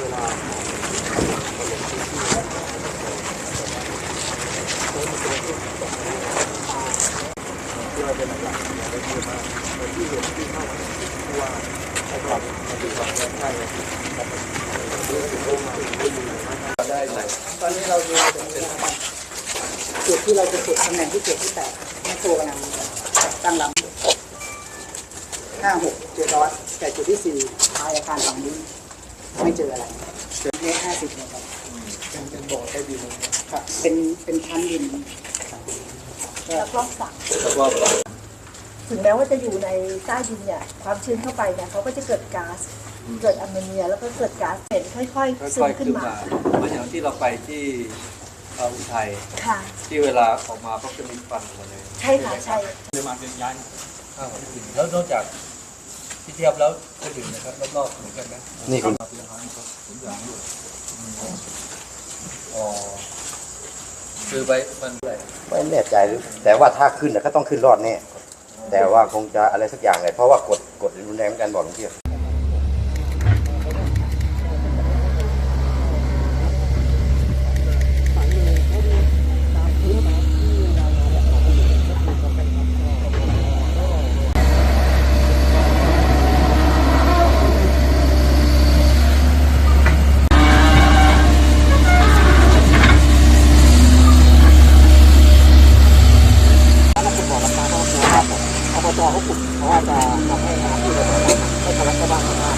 เวลาที่เราเป็นหลักๆเนี่ยก็คือว่าที่เห็นที่เข้าที่ว่าไอ้ความที่ใช่เลยได้ตอนนี้เราดูจุดที่เราจะจุดตำแหน่งที่เจ็ดที่แปดแม่โคกำลังตั้งลำห้าหกเจ็ดร้อยแต่จุดที่สี่ท้ายอาคารฝั่งนี้ ไม่เจออะไรเจอเมตรห้าสิบเนี่ยครับเป็นเป็นบ่อใต้ดินครับเป็นเป็นชั้นดินแล้วก็ฝังแล้วก็ถึงแม้ว่าจะอยู่ในใต้ดินเนี่ยความชื้นเข้าไปเนี่ยเขาก็จะเกิดก๊าซเกิดแอมโมเนีย แล้วก็เกิดก๊าซเห็นค่อยๆซึค่มอยๆขึ้ขึ้นนมามาเหมือนอย่างที่เราไปที่เอ่ออุทัยค่ะที่เวลาออกมาเขาจะมีควันออกมาเลยใช่ค่ะใช่จะมาเป็นย้ายข้าวถึงแล้วนอกจาก ที่เทียบแล้วจะถึงนะครับรอบๆเหมือนกันไหมนี่คุณอ๋อคือไปมันอะไรไม่แน่ใจหรือแต่ว่าถ้าขึ้นน่ะก็ต้องขึ้นรอดแน่แต่ว่าคงจะอะไรสักอย่างเลยเพราะว่ากดกดรุนแรงเหมือนกันบอกหลวงพี่ แล้วเราขุดบ่อราคาก็ตัวครับอบต เขาขุดเพราะว่าจะทำให้น้ำที่เราให้ทะลักเข้าบ้านชาวบ้าน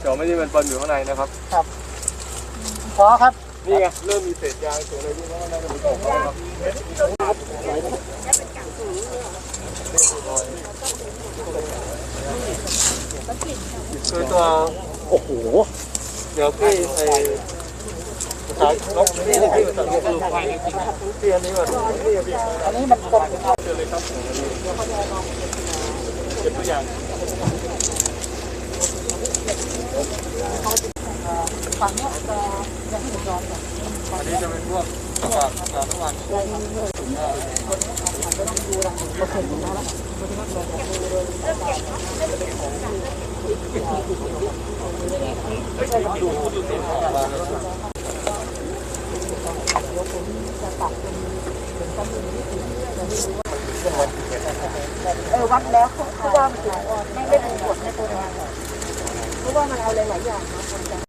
เดี๋ยวไม่ได้มันปนอยู่ข้างในนะครับ ครับพอครับ นี่ไงเริ่มมีเศษยางตัวอะไรที่ว่าน่าจะเป็นของเขาครับคือตัวโอ้โห เดี๋ยวพี่ไอ ภาษาลบนี่ที่พี่ภาษาลบคือควายจริงๆพี่อันนี้ก่อนนี่พี่อันนี้มันกดเจอเลยครับเก็บตัวอย่างฝั่งเนี้ยจะยังไม่ร้อนเลยอันนี้จะเป็นพวกอากาศอากาศน้ว่าเออวัดแล้วเขาเขาว่ามันถึงไม่ได้เป็นกฎในตัวนี้เพราะว่ามันเอาหลายๆอย่างมาทำกัน